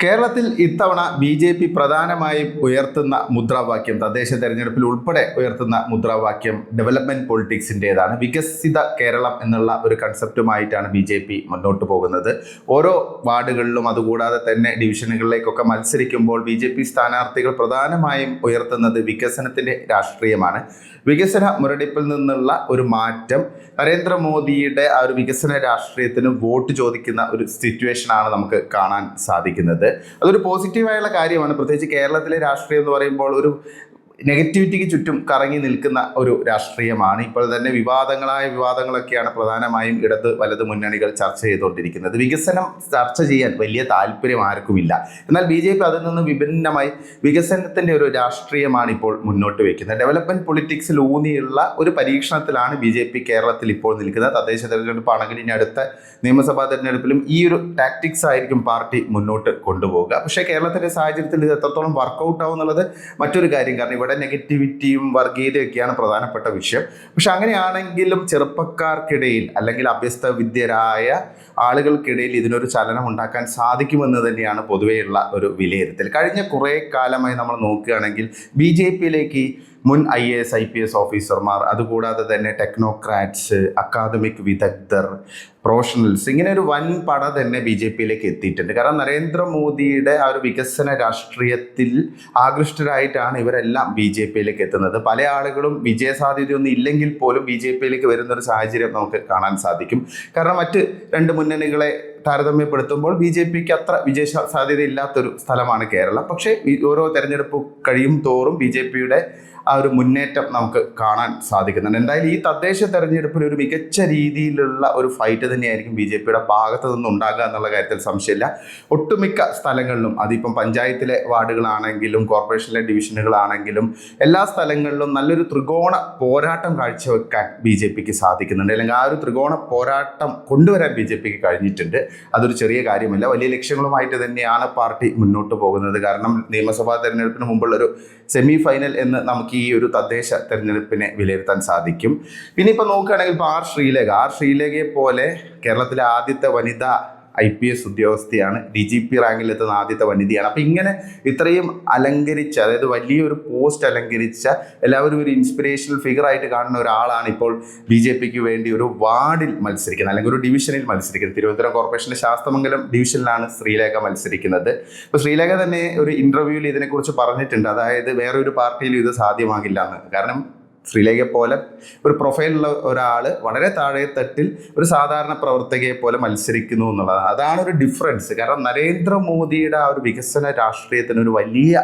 കേരളത്തിൽ ഇത്തവണ B J P പ്രധാനമായും ഉയർത്തുന്ന മുദ്രാവാക്യം തദ്ദേശ തെരഞ്ഞെടുപ്പിൽ ഉൾപ്പെടെ ഉയർത്തുന്ന മുദ്രാവാക്യം ഡെവലപ്മെന്റ് പൊളിറ്റിക്സിന്റെതാണ് വികസിത കേരളം എന്നുള്ള ഒരു കൺസെപ്റ്റുമായിട്ടാണ് ബി ജെ പി മുന്നോട്ട് പോകുന്നത്. ഓരോ വാർഡുകളിലും അതുകൂടാതെ തന്നെ ഡിവിഷനുകളിലേക്കൊക്കെ മത്സരിക്കുമ്പോൾ ബി ജെ പി സ്ഥാനാർത്ഥികൾ പ്രധാനമായും ഉയർത്തുന്നത് വികസനത്തിന്റെ രാഷ്ട്രീയമാണ്. വികസന മുരടിപ്പിൽ നിന്നുള്ള ഒരു മാറ്റം നരേന്ദ്രമോദിയുടെ ആ ഒരു വികസന രാഷ്ട്രീയത്തിന് വോട്ട് ചോദിക്കുന്ന ഒരു സിറ്റുവേഷനാണ് നമുക്ക് കാണാൻ സാധിക്കുന്നത്. അതൊരു പോസിറ്റീവായുള്ള കാര്യമാണ്. പ്രത്യേകിച്ച് കേരളത്തിലെ രാഷ്ട്രീയം എന്ന് പറയുമ്പോൾ ഒരു നെഗറ്റിവിറ്റിക്ക് ചുറ്റും കറങ്ങി നിൽക്കുന്ന ഒരു രാഷ്ട്രീയമാണ്. ഇപ്പോൾ തന്നെ വിവാദങ്ങളായ വിവാദങ്ങളൊക്കെയാണ് പ്രധാനമായും ഇടത് വലത് മുന്നണികൾ ചർച്ച ചെയ്തുകൊണ്ടിരിക്കുന്നത്. വികസനം ചർച്ച ചെയ്യാൻ വലിയ താല്പര്യം ആർക്കുമില്ല. എന്നാൽ ബി ജെ പി അതിൽ നിന്ന് വിഭിന്നമായി വികസനത്തിന്റെ ഒരു രാഷ്ട്രീയമാണ് ഇപ്പോൾ മുന്നോട്ട് വയ്ക്കുന്നത് ഡെവലപ്മെന്റ് പൊളിറ്റിക്സിൽ ഊന്നിയുള്ള ഒരു പരീക്ഷണത്തിലാണ് ബി ജെ പി കേരളത്തിൽ ഇപ്പോൾ നിൽക്കുന്നത്. തദ്ദേശ തെരഞ്ഞെടുപ്പാണെങ്കിൽ ഇനി അടുത്ത നിയമസഭാ തെരഞ്ഞെടുപ്പിലും ഈ ഒരു ടാക്ടിക്സ് ആയിരിക്കും പാർട്ടി മുന്നോട്ട് കൊണ്ടുപോകുക പക്ഷേ കേരളത്തിന്റെ സാഹചര്യത്തിൽ ഇത് എത്രത്തോളം വർക്കൗട്ട് ആവും എന്നുള്ളത് മറ്റൊരു കാര്യം. കാരണം ഇവിടെ നെഗറ്റിവിറ്റിയും വർഗീയതയൊക്കെയാണ് പ്രധാനപ്പെട്ട വിഷയം. പക്ഷെ അങ്ങനെയാണെങ്കിലും ചെറുപ്പക്കാർക്കിടയിൽ അല്ലെങ്കിൽ അഭ്യസ്ത വിദ്യരായ ആളുകൾക്കിടയിൽ ഇതിനൊരു ചലനം ഉണ്ടാക്കാൻ സാധിക്കുമെന്ന് തന്നെയാണ് പൊതുവെയുള്ള ഒരു വിലയിരുത്തൽ. കഴിഞ്ഞ കുറേ കാലമായി നമ്മൾ നോക്കുകയാണെങ്കിൽ ബി ജെ പിയിലേക്ക് മുൻ I A S I P S ഓഫീസർമാർ അതുകൂടാതെ തന്നെ ടെക്നോക്രാറ്റ്സ് അക്കാദമിക് വിദഗ്ധർ പ്രൊഫഷണൽസ് ഇങ്ങനെ ഒരു വൻ പട തന്നെ ബി ജെ പിയിലേക്ക് എത്തിയിട്ടുണ്ട്. കാരണം നരേന്ദ്രമോദിയുടെ ആ ഒരു വികസന രാഷ്ട്രീയത്തിൽ ആകൃഷ്ടരായിട്ടാണ് ഇവരെല്ലാം ബി ജെ പിയിലേക്ക് എത്തുന്നത്. പല ആളുകളും വിജയസാധ്യതയൊന്നും ഇല്ലെങ്കിൽ പോലും ബി ജെ പിയിലേക്ക് വരുന്ന ഒരു സാഹചര്യം നമുക്ക് കാണാൻ സാധിക്കും. കാരണം മറ്റ് രണ്ട് മുന്നണികളെ താരതമ്യപ്പെടുത്തുമ്പോൾ ബി ജെ പിക്ക് അത്ര വിജയ സാധ്യത ഇല്ലാത്തൊരു സ്ഥലമാണ് കേരളം. പക്ഷേ ഓരോ തെരഞ്ഞെടുപ്പ് കഴിയും തോറും ബി ജെ പിയുടെ ആ ഒരു മുന്നേറ്റം നമുക്ക് കാണാൻ സാധിക്കുന്നുണ്ട്. എന്തായാലും ഈ തദ്ദേശ തെരഞ്ഞെടുപ്പിൽ ഒരു മികച്ച രീതിയിലുള്ള ഒരു ഫൈറ്റ് തന്നെയായിരിക്കും ബി ജെ പിയുടെ ഭാഗത്ത് നിന്ന് ഉണ്ടാകുക എന്നുള്ള കാര്യത്തിൽ സംശയമില്ല. ഒട്ടുമിക്ക സ്ഥലങ്ങളിലും അതിപ്പം പഞ്ചായത്തിലെ വാർഡുകളാണെങ്കിലും കോർപ്പറേഷനിലെ ഡിവിഷനുകളാണെങ്കിലും എല്ലാ സ്ഥലങ്ങളിലും നല്ലൊരു ത്രികോണ പോരാട്ടം കാഴ്ചവെക്കാൻ ബി ജെ പിക്ക് സാധിക്കുന്നുണ്ട്. അല്ലെങ്കിൽ ആ ഒരു ത്രികോണ പോരാട്ടം കൊണ്ടുവരാൻ ബി ജെ പിക്ക് കഴിഞ്ഞിട്ടുണ്ട്. അതൊരു ചെറിയ കാര്യമല്ല. വലിയ ലക്ഷ്യങ്ങളുമായിട്ട് തന്നെയാണ് പാർട്ടി മുന്നോട്ട് പോകുന്നത്. കാരണം നിയമസഭാ തെരഞ്ഞെടുപ്പിന് മുമ്പുള്ള ഒരു സെമി ഫൈനൽ എന്ന് നമുക്ക് ഈ ഒരു തദ്ദേശ തെരഞ്ഞെടുപ്പിനെ വിലയിരുത്താൻ സാധിക്കും. പിന്നെ ഇപ്പൊ നോക്കുകയാണെങ്കിൽ ഇപ്പോൾ ആർ ശ്രീലേഖ. ആർ ശ്രീലേഖയെ പോലെ കേരളത്തിലെ ആദ്യത്തെ വനിതാ ഐ പി എസ് ഉദ്യോഗസ്ഥയാണ്. ഡി ജി പി റാങ്കിലെത്തുന്ന ആദ്യത്തെ വനിതയാണ്. അപ്പം ഇങ്ങനെ ഇത്രയും അലങ്കരിച്ച അതായത് വലിയൊരു പോസ്റ്റ് അലങ്കരിച്ച എല്ലാവരും ഒരു ഇൻസ്പിറേഷണൽ ഫിഗർ ആയിട്ട് കാണുന്ന ഒരാളാണ് ഇപ്പോൾ ബി ജെ പിക്ക് വേണ്ടി ഒരു വാർഡിൽ മത്സരിക്കുന്നത്. അല്ലെങ്കിൽ ഒരു ഡിവിഷനിൽ മത്സരിക്കുന്നത്. തിരുവനന്തപുരം കോർപ്പറേഷന്റെ ശാസ്തമംഗലം ഡിവിഷനിലാണ് ശ്രീലേഖ മത്സരിക്കുന്നത്. അപ്പോൾ ശ്രീലേഖ തന്നെ ഒരു ഇന്റർവ്യൂവിൽ ഇതിനെക്കുറിച്ച് പറഞ്ഞിട്ടുണ്ട്. അതായത് വേറെ ഒരു പാർട്ടിയിലും ഇത് സാധ്യമാകില്ല എന്ന്. കാരണം ശ്രീലേഖയെ പോലെ ഒരു പ്രൊഫൈലുള്ള ഒരാൾ വളരെ താഴെ തട്ടിൽ ഒരു സാധാരണ പ്രവർത്തകയെ പോലെ മത്സരിക്കുന്നു എന്നുള്ളതാണ്. അതാണ് ഒരു ഡിഫറൻസ് കാരണം നരേന്ദ്രമോദിയുടെ ആ ഒരു വികസന രാഷ്ട്രീയത്തിന് ഒരു വലിയ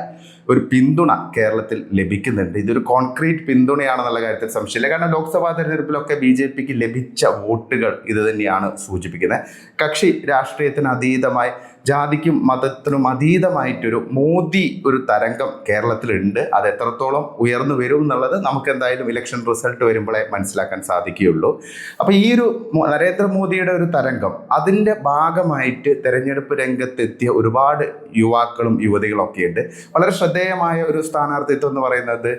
ഒരു പിന്തുണ കേരളത്തിൽ ലഭിക്കുന്നുണ്ട്. ഇതൊരു കോൺക്രീറ്റ് പിന്തുണയാണെന്നുള്ള കാര്യത്തിൽ സംശയമില്ല. കാരണം ലോക്സഭാ തെരഞ്ഞെടുപ്പിലൊക്കെ ബി ജെ പിക്ക് ലഭിച്ച വോട്ടുകൾ ഇത് തന്നെയാണ് സൂചിപ്പിക്കുന്നത്. കക്ഷി രാഷ്ട്രീയത്തിന് അതീതമായി ജാതിക്കും മതത്തിനും അതീതമായിട്ടൊരു മോദി ഒരു തരംഗം കേരളത്തിലുണ്ട്. അത് എത്രത്തോളം ഉയർന്നു വരും എന്നുള്ളത് നമുക്ക് എന്തായാലും ഇലക്ഷൻ റിസൾട്ട് വരുമ്പോഴേ മനസ്സിലാക്കാൻ സാധിക്കുകയുള്ളൂ. അപ്പോൾ ഈ ഒരു നരേന്ദ്രമോദിയുടെ ഒരു തരംഗം അതിന്റെ ഭാഗമായിട്ട് തെരഞ്ഞെടുപ്പ് രംഗത്തെത്തിയ ഒരുപാട് യുവാക്കളും യുവതികളൊക്കെയുണ്ട്. വളരെ ശ്രദ്ധേയമായ ഒരു സ്ഥാനാർത്ഥിത്വം എന്ന് പറയുന്നത്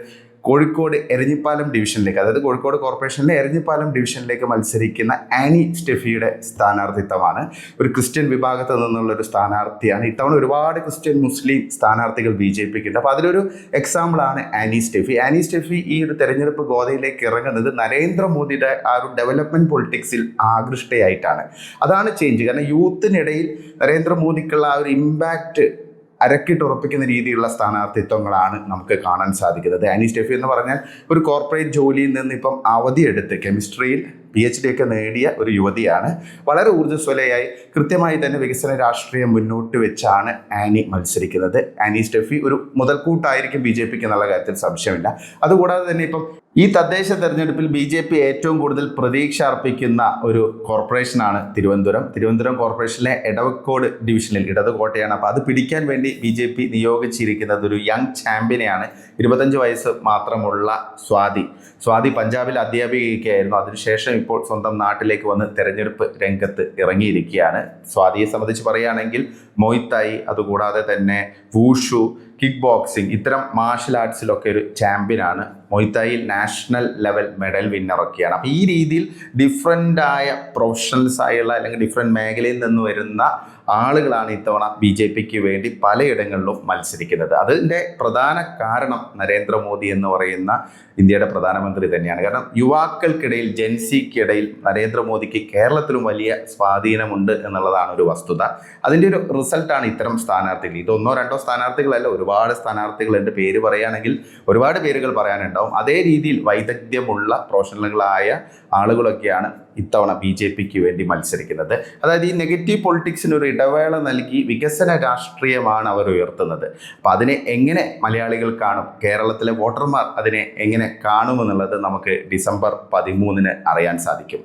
കോഴിക്കോട് എരഞ്ഞിപ്പാലം ഡിവിഷനിലേക്ക് അതായത് കോഴിക്കോട് കോർപ്പറേഷനിലെ എരഞ്ഞിപ്പാലം ഡിവിഷനിലേക്ക് മത്സരിക്കുന്ന ആനി സ്റ്റെഫിയുടെ സ്ഥാനാർത്ഥിത്വമാണ്. ഒരു ക്രിസ്ത്യൻ വിഭാഗത്തിൽ നിന്നുള്ള ഒരു സ്ഥാനാർത്ഥിയാണ്. ഇത്തവണ ഒരുപാട് ക്രിസ്ത്യൻ മുസ്ലിം സ്ഥാനാർത്ഥികൾ ബി ജെ പിക്ക് ഉണ്ട്. അപ്പോൾ അതിലൊരു എക്സാമ്പിളാണ് ആനി സ്റ്റെഫി. ആനി സ്റ്റെഫി ഈ ഒരു തെരഞ്ഞെടുപ്പ് ഗോതയിലേക്ക് ഇറങ്ങുന്നത് നരേന്ദ്രമോദിയുടെ ആ ഒരു ഡെവലപ്മെന്റ് പൊളിറ്റിക്സിൽ ആകൃഷ്ടയായിട്ടാണ്. അതാണ് ചേഞ്ച് കാരണം യൂത്തിനിടയിൽ നരേന്ദ്രമോദിക്കുള്ള ആ ഒരു ഇമ്പാക്റ്റ് അരക്കിട്ടുറപ്പിക്കുന്ന രീതിയിലുള്ള സ്ഥാനാർത്ഥിത്വങ്ങളാണ് നമുക്ക് കാണാൻ സാധിക്കുന്നത്. ആനി സ്റ്റെഫി എന്ന് പറഞ്ഞാൽ ഒരു കോർപ്പറേറ്റ് ജോലിയിൽ നിന്ന് ഇപ്പം അവധിയെടുത്ത് കെമിസ്ട്രിയിൽ പി എച്ച് ഡി ഒക്കെ നേടിയ ഒരു യുവതിയാണ്. വളരെ ഊർജസ്വലയായി കൃത്യമായി തന്നെ വികസന രാഷ്ട്രീയം മുന്നോട്ട് വെച്ചാണ് ആനി മത്സരിക്കുന്നത്. ആനി സ്റ്റെഫി ഒരു മുതൽക്കൂട്ടായിരിക്കും ബി ജെ പിക്ക് എന്നുള്ള കാര്യത്തിൽ സംശയമില്ല. അതുകൂടാതെ തന്നെ ഇപ്പം ഈ തദ്ദേശ തെരഞ്ഞെടുപ്പിൽ ബി ജെ പി ഏറ്റവും കൂടുതൽ പ്രതീക്ഷ അർപ്പിക്കുന്ന ഒരു കോർപ്പറേഷനാണ് തിരുവനന്തപുരം. തിരുവനന്തപുരം കോർപ്പറേഷനിലെ എടവക്കോട് ഡിവിഷനിൽ ഇടത് കോട്ടയാണ്. അപ്പോൾ അത് പിടിക്കാൻ വേണ്ടി ബി ജെ പി നിയോഗിച്ചിരിക്കുന്നത് ഒരു യങ് ചാമ്പ്യനെയാണ്. ഇരുപത്തഞ്ച് വയസ്സ് മാത്രമുള്ള സ്വാതി. സ്വാതി പഞ്ചാബിൽ അധ്യാപികയായിരുന്നു. അതിനുശേഷം ഇപ്പോൾ സ്വന്തം നാട്ടിലേക്ക് വന്ന് തെരഞ്ഞെടുപ്പ് രംഗത്ത് ഇറങ്ങിയിരിക്കുകയാണ്. സ്വാതിയെ സംബന്ധിച്ച് പറയുകയാണെങ്കിൽ മൊയ്ത്തായി അതുകൂടാതെ തന്നെ വൂഷു കിക്ക് ബോക്സിംഗ് ഇത്തരം മാർഷൽ ആർട്സിലൊക്കെ ഒരു ചാമ്പ്യൻ ആണ്. മൊയ്ത്തായിൽ നാഷണൽ ലെവൽ മെഡൽ വിന്നറൊക്കെയാണ് അപ്പോൾ ഈ രീതിയിൽ ഡിഫറെന്റ് ആയ പ്രൊഫഷണൽസ് ആയുള്ള അല്ലെങ്കിൽ ഡിഫറെന്റ് മേഖലയിൽ നിന്ന് വരുന്ന ആളുകളാണ് ഇത്തവണ ബി ജെ പിക്ക് വേണ്ടി പലയിടങ്ങളിലും മത്സരിക്കുന്നത്. അതിന്റെ പ്രധാന കാരണം നരേന്ദ്രമോദി എന്ന് പറയുന്ന ഇന്ത്യയുടെ പ്രധാനമന്ത്രി തന്നെയാണ്. കാരണം യുവാക്കൾക്കിടയിൽ ജെൻസിക്കിടയിൽ നരേന്ദ്രമോദിക്ക് കേരളത്തിലും വലിയ സ്വാധീനമുണ്ട് എന്നുള്ളതാണ് ഒരു വസ്തുത. അതിന്റെ ഒരു റിസൾട്ടാണ് ഇത്തരം സ്ഥാനാർത്ഥികൾ. ഇതൊന്നോ രണ്ടോ സ്ഥാനാർത്ഥികളല്ല ഒരുപാട് സ്ഥാനാർത്ഥികളുണ്ട്. പേര് പറയുകയാണെങ്കിൽ ഒരുപാട് പേരുകൾ പറയാനുണ്ടാവും. അതേ രീതിയിൽ വൈദഗ്ധ്യമുള്ള പ്രൊഫഷണലുകളായ ആളുകളൊക്കെയാണ് ഇത്തവണ ബി ജെ പിക്ക് വേണ്ടി മത്സരിക്കുന്നത്. അതായത് ഈ നെഗറ്റീവ് പൊളിറ്റിക്സിന് ഒരു ഇടവേള നൽകി വികസന രാഷ്ട്രീയമാണ് അവർ ഉയർത്തുന്നത്. അപ്പം അതിനെ എങ്ങനെ മലയാളികൾ കാണും? കേരളത്തിലെ വോട്ടർമാർ അതിനെ എങ്ങനെ കാണുമെന്നുള്ളത് നമുക്ക് ഡിസംബർ പതിമൂന്നിന് അറിയാൻ സാധിക്കും.